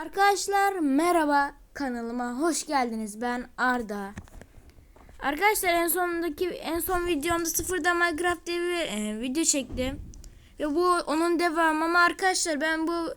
Arkadaşlar merhaba kanalıma hoş geldiniz. Ben Arda. Arkadaşlar en sondaki en son videomda sıfırda Minecraft diye bir e, video çektim. Ve bu onun devamı ama arkadaşlar ben bu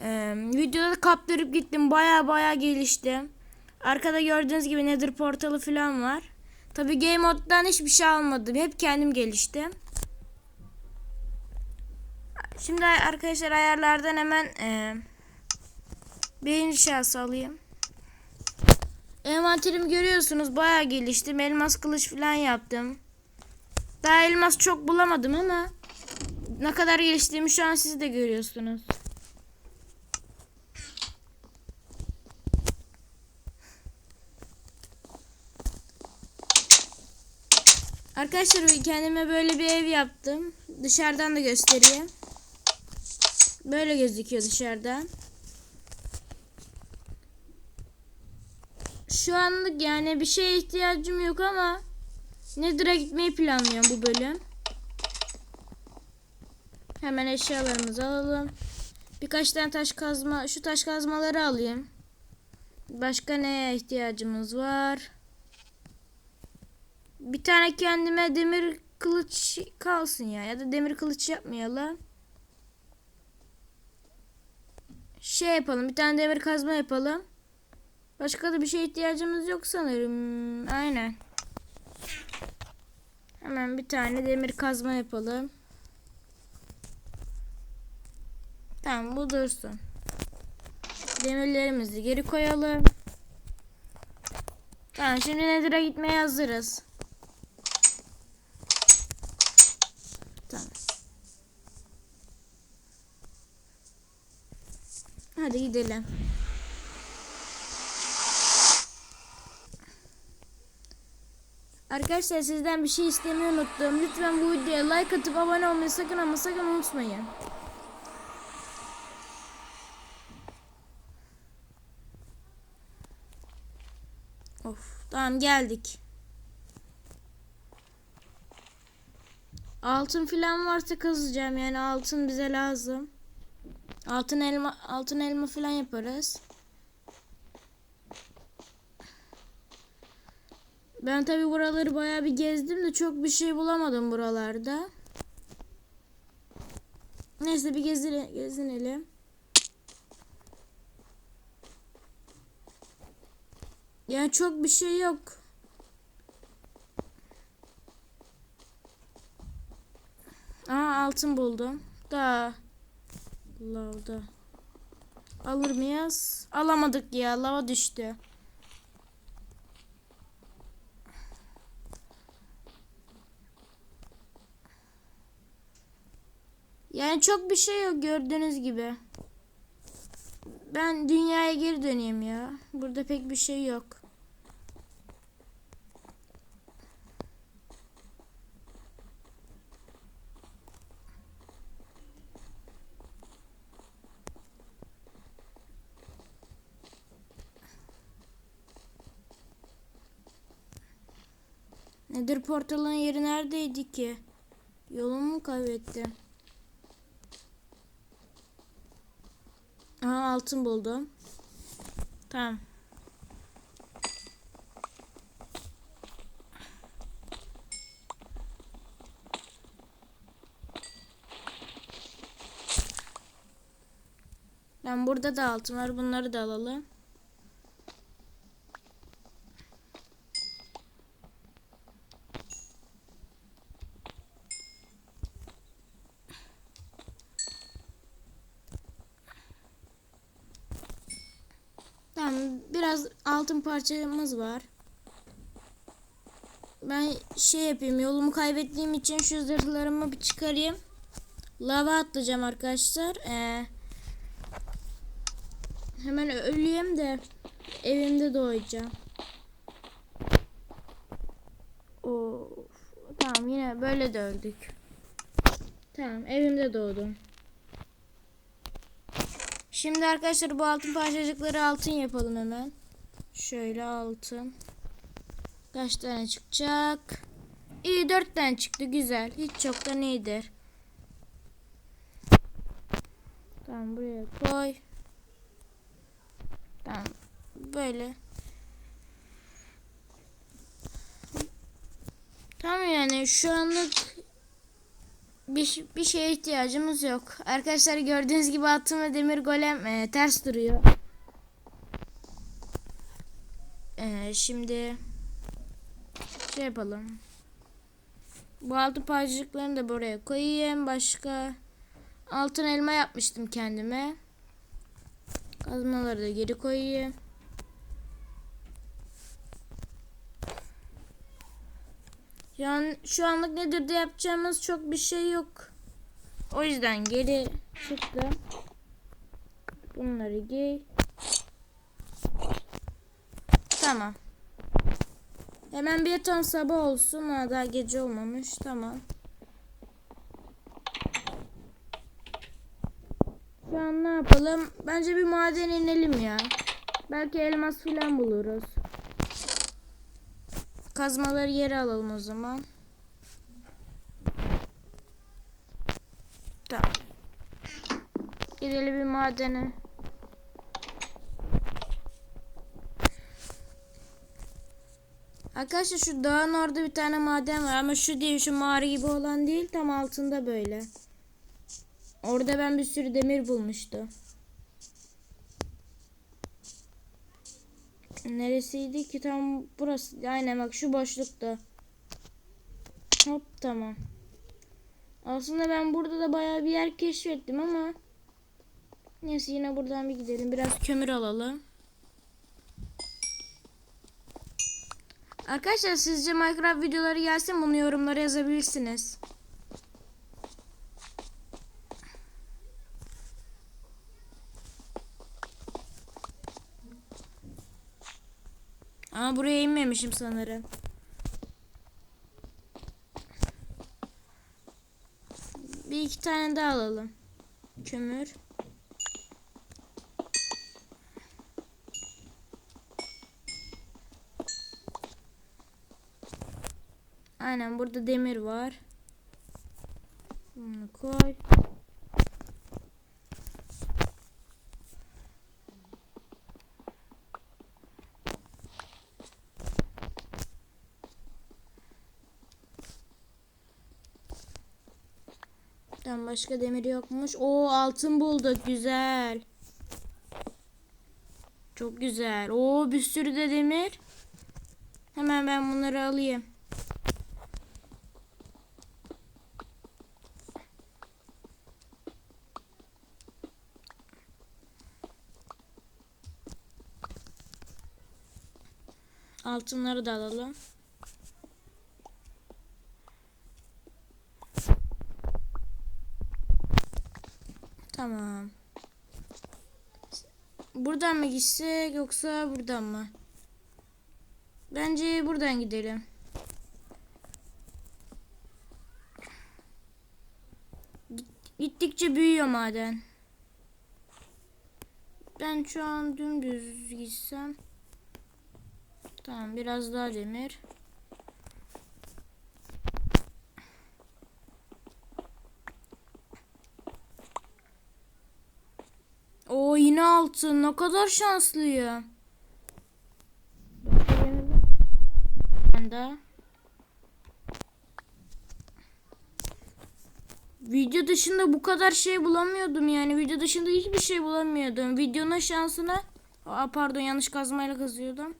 e, videoda kaptırıp gittim. Baya baya geliştim. Arkada gördüğünüz gibi Nether portalı falan var. Tabi game moddan hiçbir şey almadım. Hep kendim geliştim. Şimdi arkadaşlar ayarlardan hemen e, birinci şahsı alayım. Envanterimi görüyorsunuz bayağı geliştim. Elmas kılıç falan yaptım. Daha elmas çok bulamadım ama ne kadar geliştiğimi şu an siz de görüyorsunuz. Arkadaşlar kendime böyle bir ev yaptım. Dışarıdan da göstereyim. Böyle gözüküyor dışarıdan. Şu anlık yani bir şeye ihtiyacım yok ama Nether'a gitmeyi planlıyorum bu bölüm. Hemen eşyalarımızı alalım. Birkaç tane taş kazma, şu taş kazmaları alayım. Başka neye ihtiyacımız var? Bir tane kendime demir kılıç kalsın ya. Ya da demir kılıç yapmayalım. Şey yapalım. Bir tane demir kazma yapalım. Başka da bir şeye ihtiyacımız yok sanırım. Aynen. Hemen bir tane demir kazma yapalım. Tamam bu dursun. Demirlerimizi geri koyalım. Tamam şimdi Nether'a gitmeye hazırız. Tamam. Hadi gidelim. Arkadaşlar sizden bir şey istemeyi unuttum. Lütfen bu videoya like atıp abone olmayı sakın ama sakın unutmayın. Of tamam geldik. Altın filan varsa kazacağım yani altın bize lazım. Altın elma altın elma filan yaparız. Ben tabi buraları bayağı bir gezdim de çok bir şey bulamadım buralarda. Neyse bir gezine, gezinelim. Yani çok bir şey yok. Aa altın buldum. Da lavda. Alır mıyız? Alamadık ya. Lava düştü. Yani çok bir şey yok gördüğünüz gibi. Ben dünyaya geri döneyim ya. Burada pek bir şey yok. Nedir portalın yeri neredeydi ki? Yolumu mu kaybettim? Aha altın buldum. Tamam. Ben burada da altın var. Bunları da alalım. Tamam biraz altın parçamız var. Ben şey yapayım yolumu kaybettiğim için şu zırhlarımı bir çıkarayım. Lava atlayacağım arkadaşlar. Ee, hemen öleyim de evimde doğacağım. Of, tamam yine böyle de öldük. Tamam evimde doğdum. Şimdi arkadaşlar bu altın parçacıkları altın yapalım hemen. Şöyle altın. Kaç tane çıkacak? İyi dört tane çıktı güzel. Hiç çoktan iyidir. Tamam buraya koy. böyle. Tamam yani şu anlık bir, bir şeye ihtiyacımız yok. Arkadaşlar gördüğünüz gibi altın ve demir golem e, ters duruyor. E, şimdi şey yapalım. Bu altı parçacıklarını da buraya koyayım. Başka altın elma yapmıştım kendime. Kazmaları da geri koyayım. An, şu anlık nedir de yapacağımız çok bir şey yok. O yüzden geri çıktım. Bunları giy. Tamam. Hemen bir ton sabah olsun. Ha, daha gece olmamış. Tamam. Şu an ne yapalım? Bence bir maden inelim ya. Belki elmas filan buluruz. Kazmaları yere alalım o zaman. Tamam. Gidelim bir madene. Arkadaşlar şu dağın orada bir tane maden var ama şu değil şu mağara gibi olan değil tam altında böyle. Orada ben bir sürü demir bulmuştum. Neresiydi ki tam burası. Aynen bak şu boşlukta. Hop tamam. Aslında ben burada da bayağı bir yer keşfettim ama neyse yine buradan bir gidelim. Biraz kömür alalım. Arkadaşlar sizce Minecraft videoları gelsin bunu yorumlara yazabilirsiniz. Ama buraya inmemişim sanırım. Bir iki tane daha alalım. Kömür. Aynen burada demir var. Bunu koy. Tamam başka demir yokmuş. Oo altın bulduk güzel. Çok güzel. Oo bir sürü de demir. Hemen ben bunları alayım. Altınları da alalım. Tamam. Buradan mı gitsek yoksa buradan mı? Bence buradan gidelim. Gittikçe büyüyor maden. Ben şu an dümdüz gitsem. Tamam biraz daha demir. O yine altın. Ne kadar şanslıyım. De. Video dışında bu kadar şey bulamıyordum yani. Video dışında hiçbir şey bulamıyordum. Videonun şansına... Aa, pardon yanlış kazmayla kazıyordum.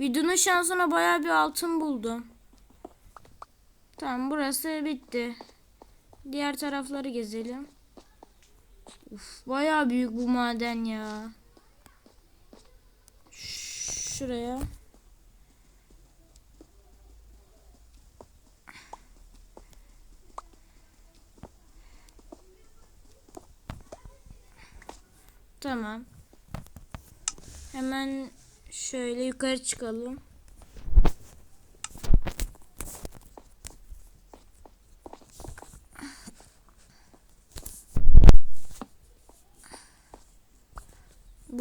Videonun şansına bayağı bir altın buldum. Tamam burası bitti. Diğer tarafları gezelim. Uf, bayağı büyük bu maden ya. Şuraya. Tamam. Hemen şöyle yukarı çıkalım.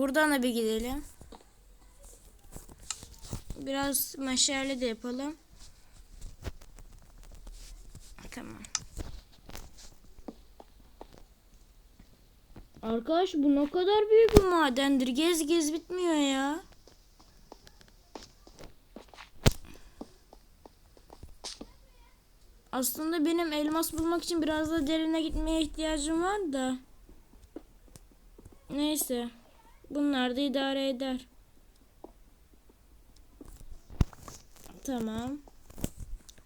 Buradan da bir gidelim. Biraz meşale de yapalım. Tamam. Arkadaş bu ne kadar büyük bir madendir. Gez gez bitmiyor ya. Aslında benim elmas bulmak için biraz da derine gitmeye ihtiyacım var da. Neyse. Bunlar da idare eder. Tamam.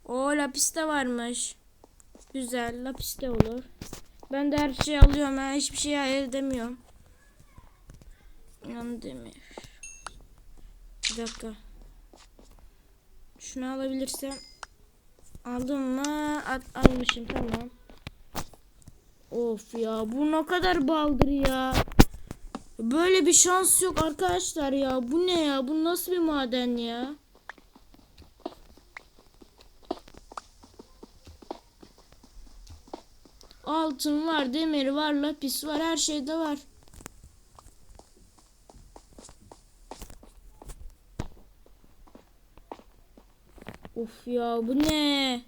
O lapis de varmış. Güzel lapis de olur. Ben de her şeyi alıyorum. Ben hiçbir şey hayal edemiyorum. Yan demir. Bir dakika. Şunu alabilirsem. Aldım mı? At, almışım tamam. Of ya bu ne kadar baldır ya. Böyle bir şans yok arkadaşlar ya. Bu ne ya? Bu nasıl bir maden ya? Altın var, demir var, lapis var, her şeyde var. Of ya bu ne?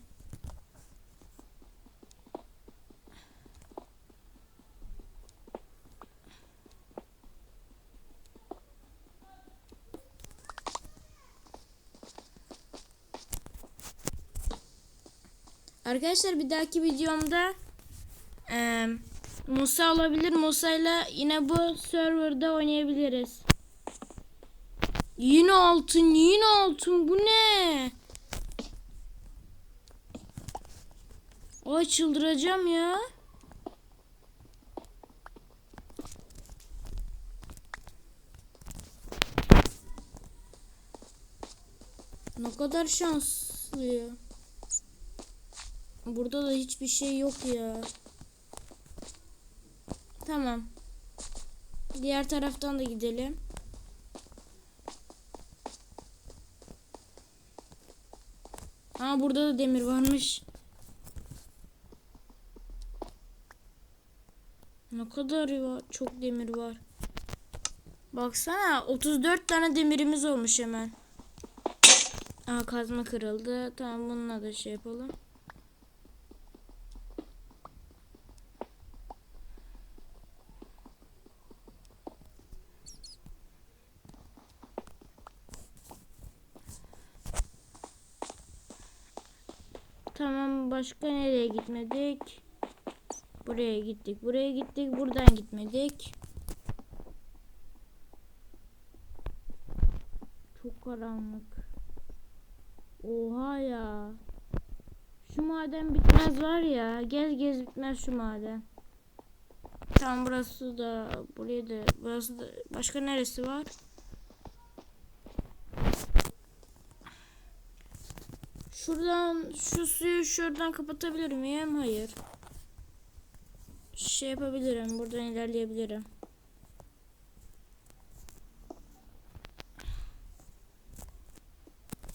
Arkadaşlar bir dahaki videomda e, Musa olabilir. Musa'yla yine bu serverda oynayabiliriz. Yine altın, yine altın. Bu ne? Ay çıldıracağım ya. Ne kadar şanslı ya. Burada da hiçbir şey yok ya. Tamam. Diğer taraftan da gidelim. Aa burada da demir varmış. Ne kadar var? Çok demir var. Baksana 34 tane demirimiz olmuş hemen. Aa kazma kırıldı. Tamam bununla da şey yapalım. Tamam başka nereye gitmedik? Buraya gittik. Buraya gittik. Buradan gitmedik. Çok karanlık. Oha ya. Şu maden bitmez var ya. Gez gez bitmez şu maden. Tamam burası da buraya da burası da başka neresi var? Şuradan şu suyu şuradan kapatabilir miyim? Hayır. Şey yapabilirim. Buradan ilerleyebilirim.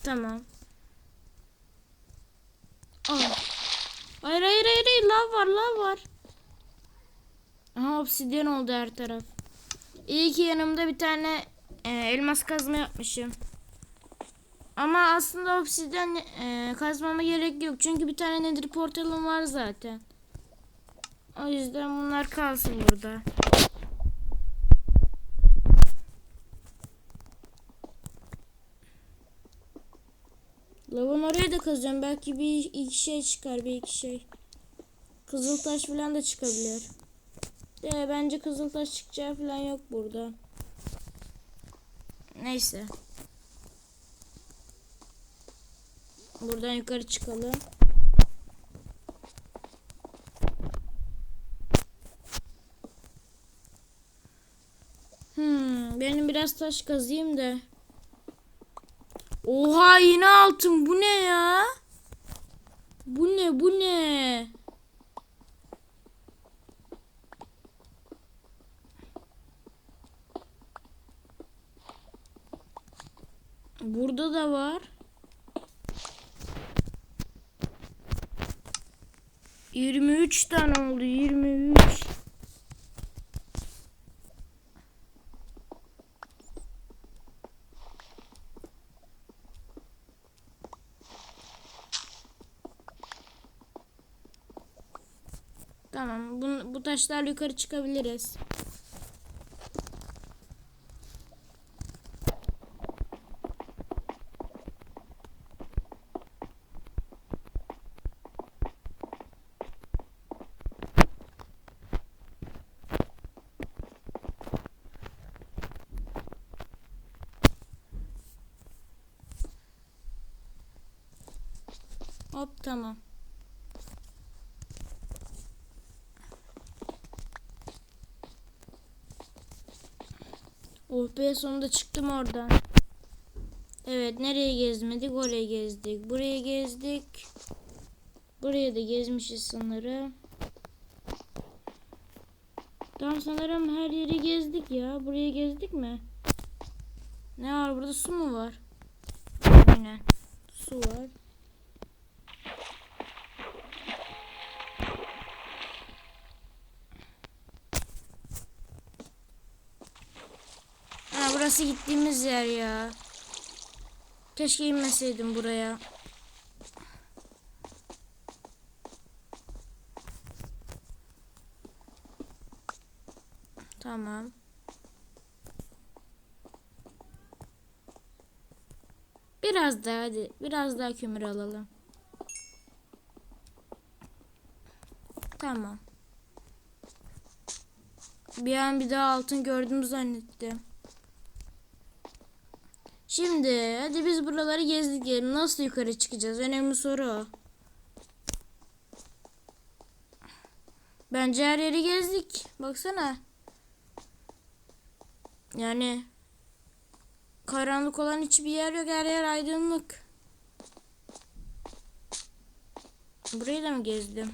Tamam. Aa. Hayır hayır hayır hayır lav var lav var. Aha obsidyen oldu her taraf. İyi ki yanımda bir tane e, elmas kazma yapmışım. Ama aslında obsidyen e, kazmama gerek yok. Çünkü bir tane nedir portalım var zaten. O yüzden bunlar kalsın burada. Lavın oraya da kazacağım. Belki bir iki şey çıkar. Bir iki şey. Kızıltaş falan da çıkabilir. De bence kızıltaş çıkacağı falan yok burada. Neyse. Buradan yukarı çıkalım. Hmm, benim biraz taş kazayım da. Oha yine altın. Bu ne ya? Bu ne? Bu ne? Burada da var. Yirmi üç tane oldu. Yirmi üç. Tamam. Bu, bu taşlarla yukarı çıkabiliriz. Hop tamam. Oh be sonunda çıktım oradan. Evet nereye gezmedik oraya gezdik. Buraya gezdik. Buraya da gezmişiz sanırım. Tamam sanırım her yeri gezdik ya. Buraya gezdik mi? Ne var burada su mu var? Aynen. Su var. Ha burası gittiğimiz yer ya. Keşke inmeseydim buraya. Tamam. Biraz daha hadi. Biraz daha kömür alalım. Tamam. Bir an bir daha altın gördüm zannettim. Şimdi hadi biz buraları gezdik. Nasıl yukarı çıkacağız? Önemli soru o. Bence her yeri gezdik. Baksana. Yani karanlık olan hiçbir yer yok. Her yer aydınlık. Burayı da mı gezdim?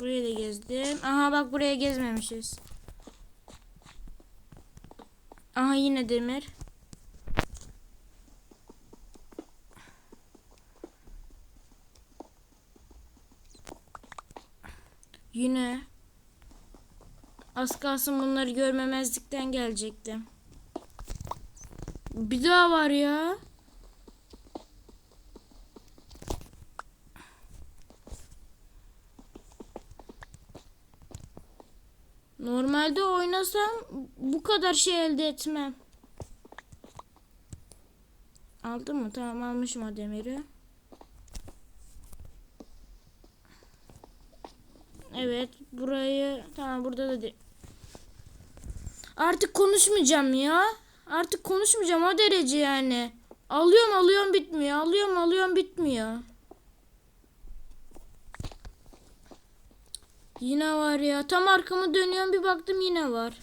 Burayı da gezdim. Aha bak buraya gezmemişiz. Aha yine demir. Yine. Az kalsın bunları görmemezlikten gelecektim. Bir daha var ya. Normalde oynasam bu kadar şey elde etmem. Aldın mı? Tamam almışım o demiri. Evet burayı tamam burada da de- Artık konuşmayacağım ya. Artık konuşmayacağım o derece yani. Alıyorum alıyorum bitmiyor. Alıyorum alıyorum bitmiyor. Yine var ya. Tam arkamı dönüyorum bir baktım yine var.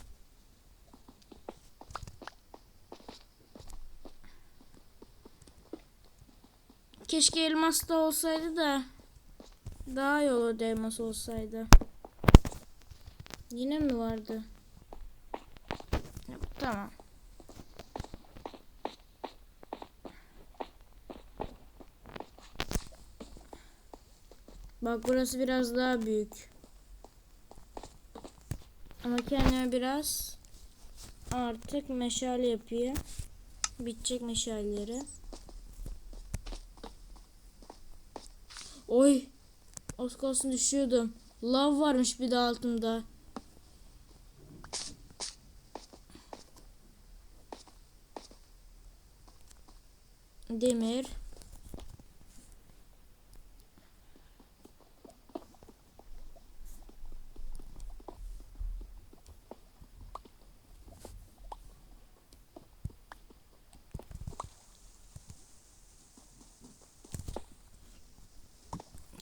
Keşke elmas da olsaydı da daha iyi olurdu elmas olsaydı. Yine mi vardı? Yok, tamam. Bak burası biraz daha büyük. Ama kendime biraz artık meşale yapayım. Bitecek meşaleleri. Oy. Az kalsın düşüyordum. Lav varmış bir de altımda. Demir.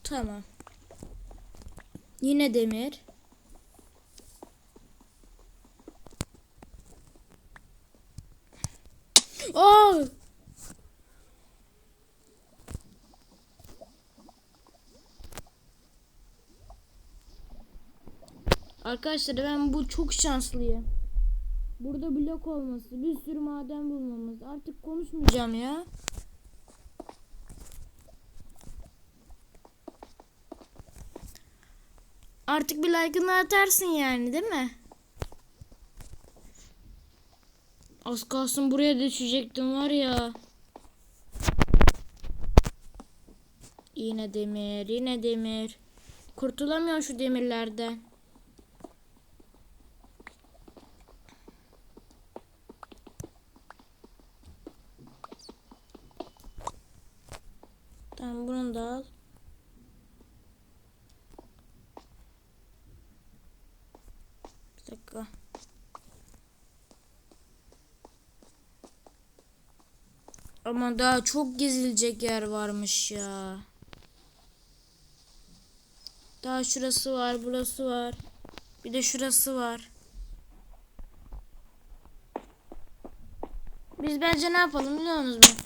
Tamam. Yine demir. Aa! Arkadaşlar ben bu çok şanslıyım. Burada blok olması, bir sürü maden bulmamız. Artık konuşmayacağım ya. Artık bir like'ını atarsın yani değil mi? Az kalsın buraya düşecektim var ya. Yine demir, yine demir. Kurtulamıyorum şu demirlerden. Tamam bunu da al. Bir dakika. Ama daha çok gezilecek yer varmış ya. Daha şurası var, burası var. Bir de şurası var. Biz bence ne yapalım biliyor musunuz?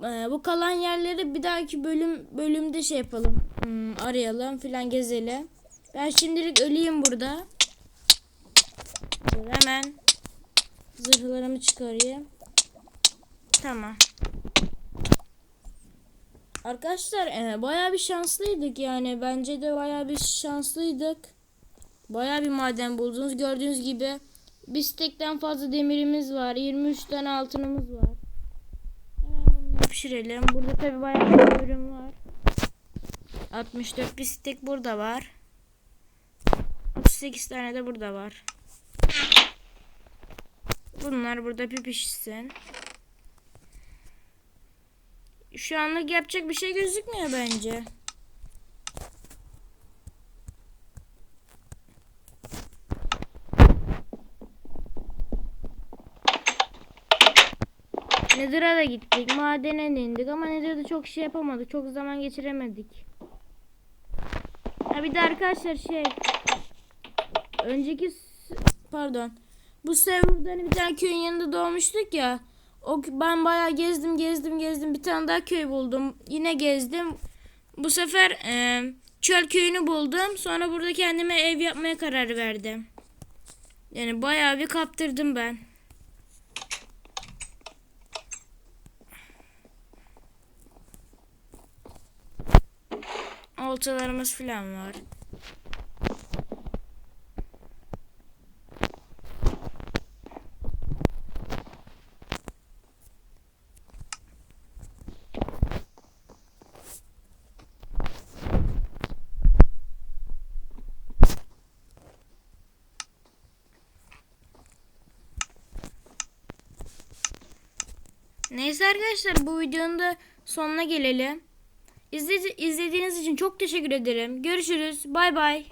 Ee, bu kalan yerleri bir dahaki bölüm bölümde şey yapalım. Hmm, arayalım filan gezelim. Ben şimdilik öleyim burada. Hemen zırhlarımı çıkarayım. Tamam. Arkadaşlar e, bayağı bir şanslıydık yani. Bence de bayağı bir şanslıydık. Bayağı bir maden buldunuz. Gördüğünüz gibi bir stekten fazla demirimiz var. 23 tane altınımız var. Hemen bunu pişirelim. Burada tabi bayağı bir ürün var. 64 bir stek burada var. 38 tane de burada var. Bunlar burada bir pişsin. Şu anlık yapacak bir şey gözükmüyor bence. Nether'a da gittik. Madene de indik ama Nether'da çok şey yapamadık. Çok zaman geçiremedik. Ha bir de arkadaşlar şey önceki pardon bu serverda hani bir tane köyün yanında doğmuştuk ya. O ben bayağı gezdim gezdim gezdim bir tane daha köy buldum. Yine gezdim. Bu sefer e, çöl köyünü buldum. Sonra burada kendime ev yapmaya karar verdim. Yani bayağı bir kaptırdım ben. Oltalarımız falan var. Neyse arkadaşlar bu videonun da sonuna gelelim. İzledi- izlediğiniz için çok teşekkür ederim. Görüşürüz. Bay bay.